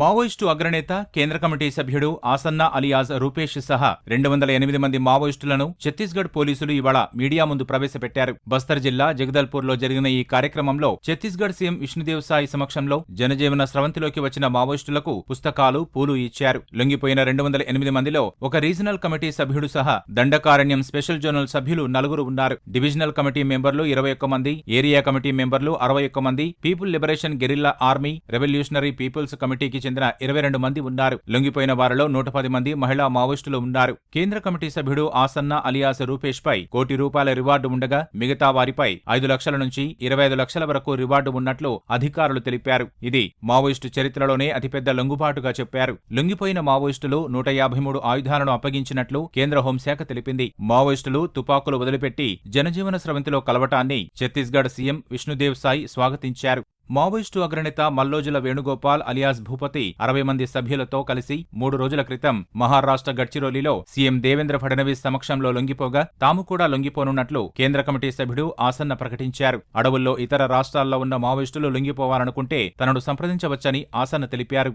Maoist అగ్రనేత కేంద్ర committee సభ్యుడు ఆసన్న అలియాజ్ రూపేష్ సహా రెండు వందల ఎనిమిది మంది మావోయిస్టులను ఛత్తీస్గఢ్ పోలీసులు ఇవాళ మీడియా ముందు ప్రవేశపెట్టారు. బస్తర్ జిల్లా జగదల్పూర్లో జరిగిన ఈ కార్యక్రమంలో ఛత్తీస్గఢ్ సీఎం విష్ణుదేవ్ సాయి సమక్షంలో జనజీవన స్రవంతిలోకి వచ్చిన మావోయిస్టులకు పుస్తకాలు పూలు ఇచ్చారు. లొంగిపోయిన రెండు వందల ఎనిమిది మందిలో ఒక రీజనల్ కమిటీ సభ్యుడు సహా దండకారణ్యం స్పెషల్ జోనల్ సభ్యులు నలుగురు ఉన్నారు. డివిజనల్ కమిటీ మెంబర్లు ఇరవై ఒక్క మంది ఏరియా కమిటీ మెంబర్లు అరవై ఒక్క మంది people liberation guerrilla army revolutionary people's కమిటీకి చెందిన ఇరవై రెండు మంది ఉన్నారు. లొంగిపోయిన వారిలో నూట పది మంది మహిళా మావోయిస్టులు ఉన్నారు. కేంద్ర కమిటీ సభ్యుడు ఆసన్న అలియాస్ రూపేష్ పై కోటి రూపాయల రివార్డు ఉండగా మిగతా వారిపై ఐదు లక్షల నుంచి ఇరవై ఐదు లక్షల వరకు రివార్డు ఉన్నట్లు అధికారులు తెలిపారు. ఇది మావోయిస్టు చరిత్రలోనే అతిపెద్ద లొంగుబాటుగా చెప్పారు. లొంగిపోయిన మావోయిస్టులు నూట యాభై మూడు ఆయుధాలను అప్పగించినట్లు కేంద్ర హోంశాఖ తెలిపింది. మావోయిస్టులు తుపాకులు వదిలిపెట్టి జనజీవన స్రవంతిలో కలవటాన్ని ఛత్తీస్గఢ్ సీఎం విష్ణుదేవ్ సాయి స్వాగతించారు. మావోయిస్టు అగ్రనేత మల్లోజుల వేణుగోపాల్ అలియాస్ భూపతి అరవై మంది సభ్యులతో కలిసి మూడు రోజుల క్రితం మహారాష్ట్ర గడ్చిరోలిలో సీఎం దేవేంద్ర ఫడ్నవీస్ సమక్షంలో లొంగిపోగా తాము కూడా లొంగిపోనున్నట్లు కేంద్ర కమిటీ సభ్యుడు ఆసన్న ప్రకటించారు. అడవుల్లో ఇతర రాష్ట్రాల్లో ఉన్న మావోయిస్టులు లొంగిపోవాలనుకుంటే తనను సంప్రదించవచ్చని ఆసన్న తెలిపారు.